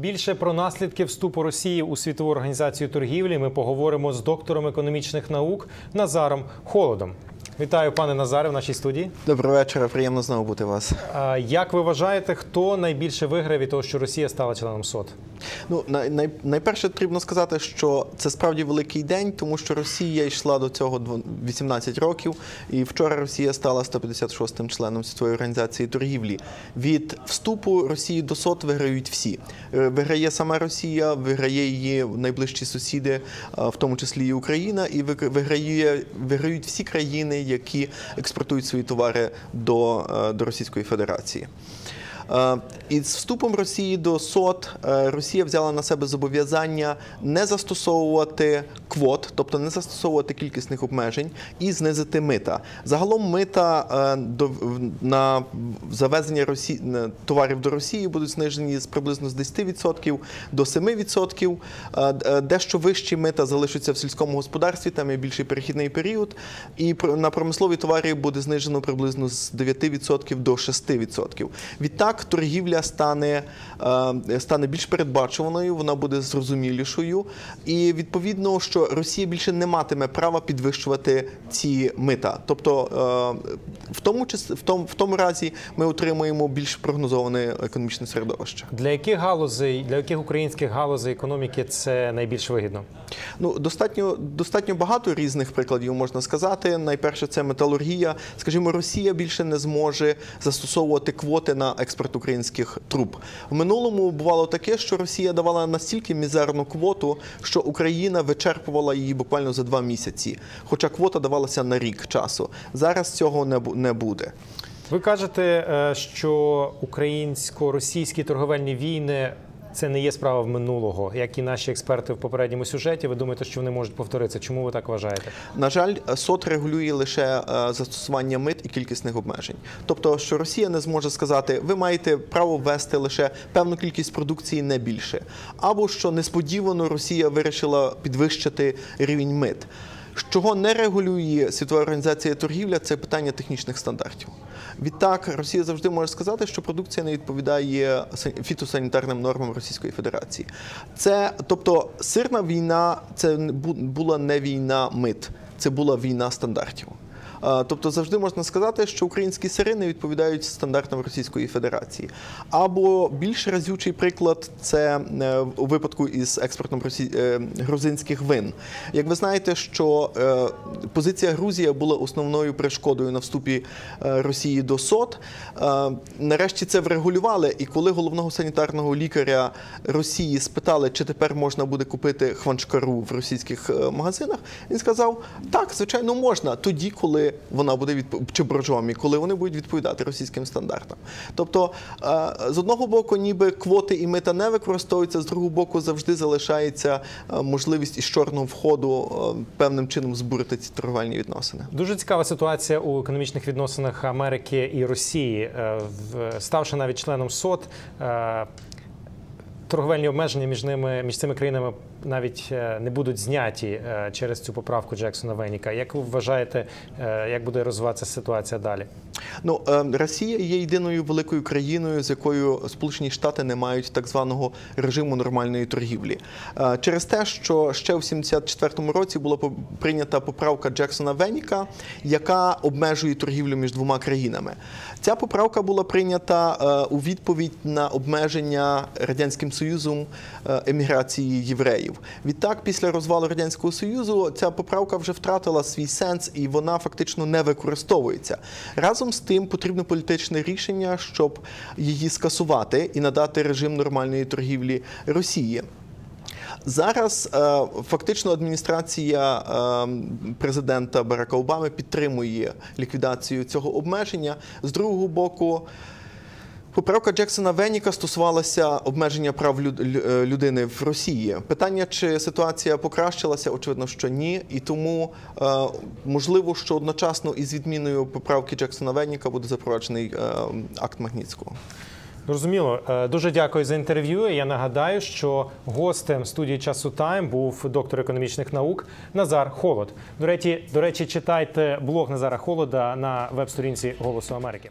Більше про наслідки вступу Росії у світову організацію торгівлі ми поговоримо з доктором економічних наук Назаром Холодом. Вітаю, пане Назаре, в нашій студії. Доброго вечора, приємно знову бути у вас. Як ви вважаєте, хто найбільше виграє від того, що Росія стала членом СОТ? Ну най, най, найперше потрібно сказати, що це справді великий день, тому що Росія йшла до цього дво- 18 років, і вчора Росія стала 156-м членом світової організації торгівлі. Від вступу Росії до СОТ виграють всі. Е, Виграє сама Росія, виграє її найближчі сусіди, в тому числі і Україна, і вигр- виграє виграють всі країни, які експортують свої товари до, е, до Російської Федерації. Е, І з вступом Росії до СОТ е, Росія взяла на себе зобов'язання не застосовувати квот, тобто не застосовувати кількісних обмежень і знизити мита. Загалом мита е, на завезення Росі... на товарів до Росії будуть знижені з приблизно з 10% до 7%. Е, д- е, Дещо вищі мита залишаться в сільському господарстві, там є більший перехідний період. І на промислові товари буде знижено приблизно з 9% до 6%. Відтак торгівля стане, е, стане більш передбачуваною, вона буде зрозумілішою. І відповідно, що Росія більше не матиме права підвищувати ці мита. Тобто, е, в тому чис- в тому, в тому разі ми отримуємо більш прогнозоване економічне середовище. Для яких галузей, для яких українських галузей економіки це найбільш вигідно? Ну, достатньо, достатньо багато різних прикладів можна сказати. Найперше, це металургія. Скажімо, Росія більше не зможе застосовувати квоти на експорт українських труб. В минулому бувало таке, що Росія давала настільки мізерну квоту, що Україна вичерпувала її буквально за два місяці. Хоча квота давалася на рік часу. Зараз цього не буде. Ви кажете, е, що українсько-російські торговельні війни це не є справа в минулого, як і наші експерти в попередньому сюжеті. Ви думаєте, що вони можуть повторитися? Чому ви так вважаєте? На жаль, СОТ регулює лише е, застосування мит і кількісних обмежень. Тобто, що Росія не зможе сказати, ви маєте право ввести лише певну кількість продукції, не більше, або що несподівано Росія вирішила підвищити рівень мит. Чого не регулює Світова організація торгівля, це питання технічних стандартів. Відтак, Росія завжди може сказати, що продукція не відповідає сан- фітосанітарним нормам Російської Федерації. Це, тобто, сирна війна це була не війна мит, це була війна стандартів. Е, Тобто завжди можна сказати, що українські сири не відповідають стандартам Російської Федерації. Або більш разючий приклад це е, у випадку із експортом е, грузинських вин. Як ви знаєте, що позиція Грузія була основною перешкодою на вступі Росії до СОТ. Нарешті це врегулювали, і коли головного санітарного лікаря Росії спитали, чи тепер можна буде купити хванчкару в російських магазинах, він сказав: так, звичайно, можна тоді, коли вона буде відп... чи боржомі, коли вони будуть відповідати російським стандартам. Тобто, е, з одного боку, ніби квоти і мита не використовуються, з другого боку, завжди залишається е, можливість із чорного входу е, певним чином збурити ці торговельні відносини. Дуже цікава ситуація у економічних відносинах Америки і Росії. Ставши навіть членом СОТ, торговельні обмеження між ними між цими країнами навіть е, не будуть зняті е, через цю поправку Джексона Веніка. Як ви вважаєте, е, як буде розвиватися ситуація далі? Ну, Росія є єдиною великою країною, з якою Сполучені Штати не мають так званого режиму нормальної торгівлі. Через те, що ще в 74-му році була прийнята поправка Джексона Веніка, яка обмежує торгівлю між двома країнами. Ця поправка була прийнята у відповідь на обмеження радянським союзом еміграції євреїв. Відтак, після розвалу радянського союзу, ця поправка вже втратила свій сенс і вона фактично не використовується. Разом з тим потрібно політичне рішення, щоб її скасувати і надати режим нормальної торгівлі Росії. Зараз е, фактично адміністрація е, президента Барака Обами підтримує ліквідацію цього обмеження. З другого боку, Поправка Джексона Веніка стосувалася обмеження прав е, людини в Росії. Питання, чи ситуація покращилася, очевидно, що ні. І тому е, можливо, що одночасно із відміною поправки Джексона Веніка буде запроваджений е, акт Магнітського. Зрозуміло. Е, Дуже дякую за інтерв'ю. Я нагадаю, що гостем студії часу Тайм був доктор економічних наук Назар Холод. До речі, до речі, читайте блог Назара Холода на веб-сторінці Голосу Америки.